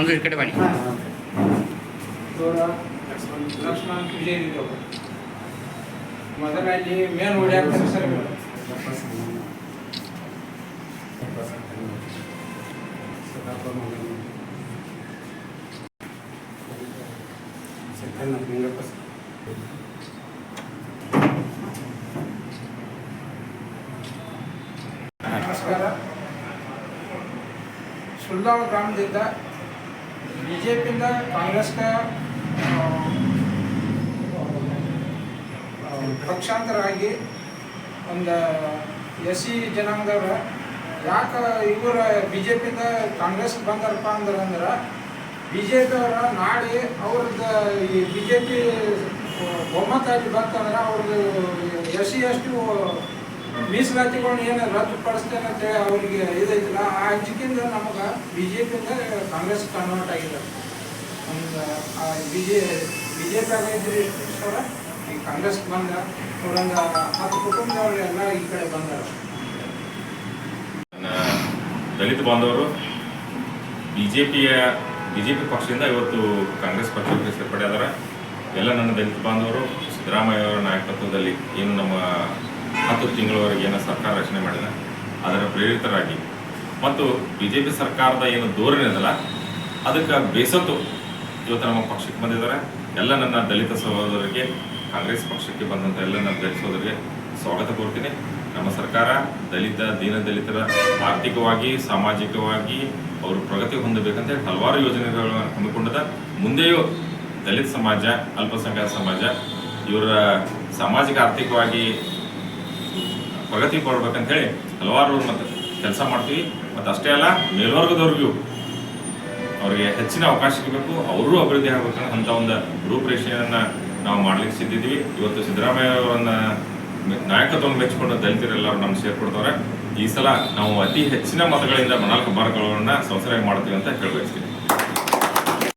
ಮಂಜು ಈ ಕಡೆ ಬನ್ನಿ. ಲಕ್ಷ್ಮಣ್ ವಿಜಯ್ ಮೊದಲ ಅಲ್ಲಿ ಮೇನ್ ಹೊಡ್ಯಾಕ ಸರ್ ನಮಸ್ಕಾರ. ಸುಲ್ಲಾವ್ ಗ್ರಾಮದಿಂದ ಬಿ ಜೆ ಪಿಯಿಂದ ಕಾಂಗ್ರೆಸ್ಗೆ ಆ, ಪಕ್ಷಾಂತರ ಆಗಿ ಒಂದು ಎಸ್ ಸಿ ಜನಾಂಗದವ್ರ ಯಾಕೆ ಇವ್ರ ಬಿ ಜೆ ಪಿಯಿಂದ ಕಾಂಗ್ರೆಸ್ಗೆ ಬಂದಾರಪ್ಪ ಅಂದ್ರೆ ಅಂದ್ರೆ ಬಿ ಜೆ ಪಿಯವರ ನಾಡಿ ಅವ್ರದ್ದು ಈ ಬಿ ಜೆ ಪಿ ಅಲ್ಲಿ ಬಂತಂದ್ರೆ ಅವ್ರದ್ದು ಎಸ್ ಸಿ ಎಸ್ ಮೀಸಲಾತಿಗಳನ್ನ ಏನು ರದ್ದುಪಡಿಸ್ತೇನೆ ಅಂತೇಳಿ ಅವ್ರಿಗೆ ಇದೈತಿಲ್ಲ ಆ ಚಿಕ್ಕಿಂದ ನಮಗೆ ಬಿ ಜೆ ಪಿಯಿಂದ ಕಾಂಗ್ರೆಸ್ ಕನ್ವರ್ಟ್ ಆಗಿದೆ ಒಂದು ಬಿ ಜೆ ಬಿ ಜೆ ಈ ಕಾಂಗ್ರೆಸ್ ಬಂದ ಅವ್ರೊಂದು ಹತ್ತು ಕುಟುಂಬದವ್ರು ಎಲ್ಲ ಈ ಕಡೆ ಬಂದರು. ದಲಿತ ಬಾಂಧವರು B J B J P ಪಕ್ಷದಿಂದ ಇವತ್ತು ಕಾಂಗ್ರೆಸ್ ಪಕ್ಷಕ್ಕೆ ಸೇರ್ಪಡೆ ಆದಾರ. ಎಲ್ಲ ನನ್ನ ದಲಿತ ಬಾಂಧವರು, ಸಿದ್ದರಾಮಯ್ಯ ಅವರ ನಾಯಕತ್ವದಲ್ಲಿ ಏನು ನಮ್ಮ ಹತ್ತು ತಿಂಗಳವರೆಗೆ ಏನು ಸರ್ಕಾರ ರಚನೆ ಮಾಡಿದ ಅದರ ಪ್ರೇರಿತರಾಗಿ. ಮತ್ತು ಬಿ ಜೆ ಪಿ ಸರ್ಕಾರದ ಏನು ಧೋರಣೆ ಅದಕ್ಕೆ ಬೇಸತ್ತು ಇವತ್ತು ನಮ್ಮ ಪಕ್ಷಕ್ಕೆ ಬಂದಿದ್ದಾರೆ. ಎಲ್ಲ ನನ್ನ ದಲಿತ ಸಹೋದರರಿಗೆ ಕಾಂಗ್ರೆಸ್ ಪಕ್ಷಕ್ಕೆ ಬಂದಂಥ ಎಲ್ಲ ನನ್ನ ದಲಿತ ಸಹೋದರಿಗೆ ಸ್ವಾಗತ ಕೋರ್ತೀನಿ. ನಮ್ಮ ಸರ್ಕಾರ ದಲಿತ, ದೀನ ದಲಿತರ ಆರ್ಥಿಕವಾಗಿ, ಸಾಮಾಜಿಕವಾಗಿ ಅವರು ಪ್ರಗತಿ ಹೊಂದಬೇಕಂತ ಹೇಳಿ ಹಲವಾರು ಯೋಜನೆಗಳನ್ನು ಹಮ್ಮಿಕೊಂಡಿದೆ. ಮುಂದೆಯೂ ದಲಿತ ಸಮಾಜ, ಅಲ್ಪಸಂಖ್ಯಾತ ಸಮಾಜ, ಇವರ ಸಾಮಾಜಿಕ, ಆರ್ಥಿಕವಾಗಿ ಪ್ರಗತಿ ಹೇಳಿ ಹಲವಾರು ಮತ್ತು ಕೆಲಸ ಮಾಡ್ತೀವಿ. ಮತ್ತು ಅಷ್ಟೇ ಅಲ್ಲ, ಮೇಲ್ವರ್ಗದವ್ರಿಗೂ ಅವರಿಗೆ ಹೆಚ್ಚಿನ ಅವಕಾಶ ಸಿಗಬೇಕು. ಅವರು ಅಭಿವೃದ್ಧಿ ಆಗಬೇಕು ಅಂತ ಒಂದು ರೂಪರೇಷೆಯನ್ನು ನಾವು ಮಾಡ್ಲಿಕ್ಕೆ ಸಿದ್ದಿದ್ವಿ ಇವತ್ತು ಸಿದ್ದರಾಮಯ್ಯ ಅವರನ್ನ ನಾಯಕತ್ವ ನಾಯಕತ್ವವನ್ನು ಮೆಚ್ಚಿಕೊಂಡು ದಲಿತರೆಲ್ಲರೂ ನಮ್ಮ ಸೇರ್ಕೊಡ್ತಾರೆ ಈ ಸಲ ನಾವು ಅತಿ ಹೆಚ್ಚಿನ ಮತಗಳಿಂದ ಮನಾಲ್ಕು ಬಾರ್ಗಳನ್ನು ಸಂಸರೆ ಮಾಡ್ತೀವಿ ಅಂತ ಹೇಳಬಯಸ್ತೀನಿ